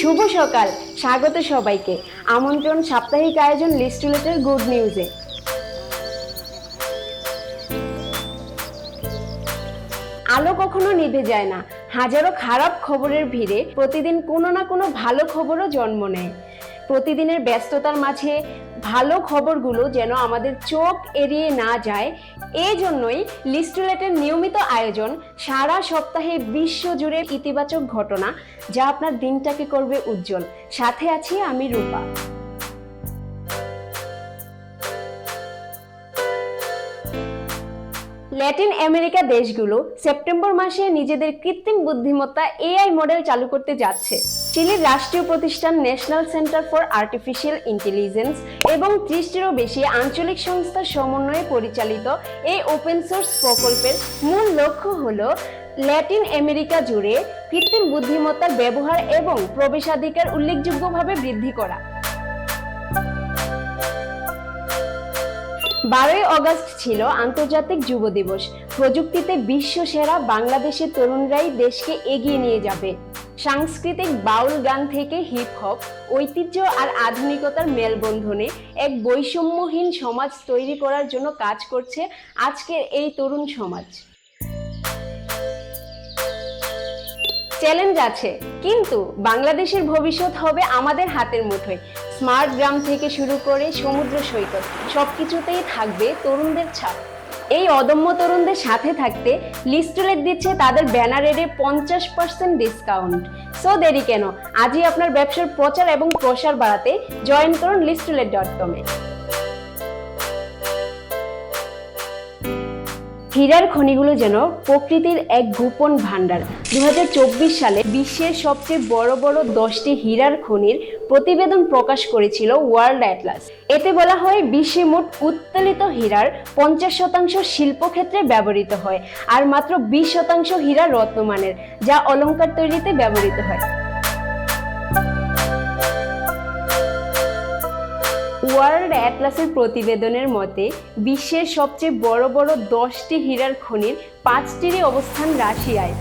শুভ সকাল, স্বাগত সবাইকে। আমন্ত্রণ সাপ্তাহিক আয়োজন লিস্টুলেটের গুড নিউজে। আলো কখনো নিভে যায় না। হাজারো খারাপ খবরের ভিড়ে প্রতিদিন কোনো না কোনো ভালো খবরও জন্ম নেয়। প্রতিদিনের ব্যস্ততার মাঝে ভালো খবরগুলো যেন আমাদের চোখ এড়িয়ে না যায় এই জন্যই লিস্টুলেটের নিয়মিত আয়োজন সারা সপ্তাহে বিশ্বজুড়ে ইতিবাচক ঘটনা যা আপনার দিনটাকে করবে উজ্জ্বল। সাথে আছি আমি রূপা। ল্যাটিন আমেরিকা দেশগুলো সেপ্টেম্বর মাসে নিজেদের কৃত্রিম বুদ্ধিমত্তা এআই মডেল চালু করতে যাচ্ছে। চিলির রাষ্ট্রীয় প্রতিষ্ঠান national centre for artificial intelligence এবং ত্রিশটিরও বেশি আঞ্চলিক সংস্থার সমন্বয়ে পরিচালিত এই ওপেন সোর্স প্রকল্পের মূল লক্ষ্য হল ল্যাটিন আমেরিকা জুড়ে কৃত্রিম বুদ্ধিমত্তার ব্যবহার এবং প্রবেশাধিকার উল্লেখযোগ্যভাবে বৃদ্ধি করা। বারোই অগস্ট ছিল আন্তর্জাতিক যুব দিবস। প্রযুক্তিতে বিশ্ব সেরা বাংলাদেশের তরুণরাই দেশকে এগিয়ে নিয়ে যাবে। সাংস্কৃতিক বাউল গান থেকে হিপ হপ ঐতিহ্য আর আধুনিকতার মেলবন্ধনে এক বৈষম্যহীন সমাজ তৈরি করার জন্য কাজ করছে আজকের এই তরুণ সমাজ। চ্যালেঞ্জ আছে। কিন্তু বাংলাদেশের ভবিষ্যৎ হবে আমাদের হাতের মুঠোয়। স্মার্ট গ্রাম থেকে শুরু করে সমুদ্র সৈকত, সবকিছুতেই থাকবে তরুণদের ছাপ। এই অদম্য তরুণদের সাথে থাকতে লিস্টুলেট দিচ্ছে তাদের ব্যানারেডে পঞ্চাশ পার্সেন্ট ডিসকাউন্ট সো দেরি কেন? আজই আপনার ব্যবসার প্রচার এবং প্রসার বাড়াতে জয়েন করুন লিস্টুলেট ডট কমে হীরার খনিগুলো যেন প্রকৃতির এক গোপন ভাণ্ডার। দু হাজার চব্বিশ সালে বিশ্বের সবচেয়ে বড় বড় দশটি হীরার খনির প্রতিবেদন প্রকাশ করেছিল ওয়ার্ল্ড অ্যাটলাস। এতে বলা হয়, বিশ্বে মোট উত্তোলিত হীরার পঞ্চাশ শতাংশ শিল্পক্ষেত্রে ব্যবহৃত হয়, আর মাত্র বিশ শতাংশ হীরা রত্নমানের, যা অলঙ্কার তৈরিতে ব্যবহৃত হয়। অ্যাটলাসের প্রতিবেদনের মতে, বিশ্বের সবচেয়ে বড় বড় দশটি হীরার খনির পাঁচটিরই অবস্থান রাশিয়ায়।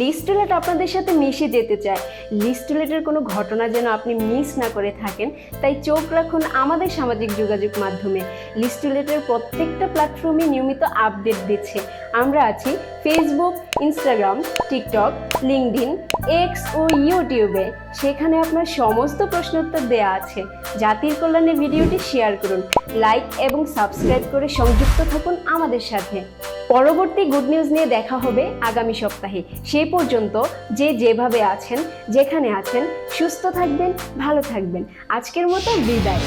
লিস্টুলেট আপনাদের সাথে মিশে যেতে চায়। লিস্টুলেটের কোনো ঘটনা যেন আপনি মিস না করে থাকেন, তাই চোখ রাখুন আমাদের সামাজিক যোগাযোগ মাধ্যমে। লিস্টুলেটের প্রত্যেকটা প্ল্যাটফর্মে নিয়মিত আপডেট দিচ্ছে। আমরা আছি Facebook Instagram TikTok LinkedIn X ও ইউটিউবে সেখানে আপনার সমস্ত প্রশ্নোত্তর দেয়া আছে। জাতির কল্যাণে ভিডিওটি শেয়ার করুন, লাইক এবং সাবস্ক্রাইব করে সংযুক্ত থাকুন আমাদের সাথে। পরবর্তী গুড নিউজ নিয়ে দেখা হবে আগামী সপ্তাহে। সেই পর্যন্ত যে যেভাবে আছেন, যেখানে আছেন, সুস্থ থাকবেন, ভালো থাকবেন। আজকের মতো বিদায়।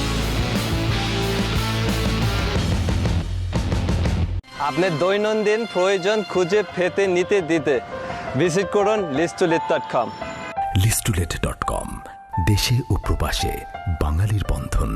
আপনার দৈনন্দিন প্রয়োজন খুঁজে ফেতে নিতে দিতে। ভিজিট করুন লিস্টুলিট লিস্টুলেট ডট কম দেশে ও প্রবাসে বাঙালির বন্ধন।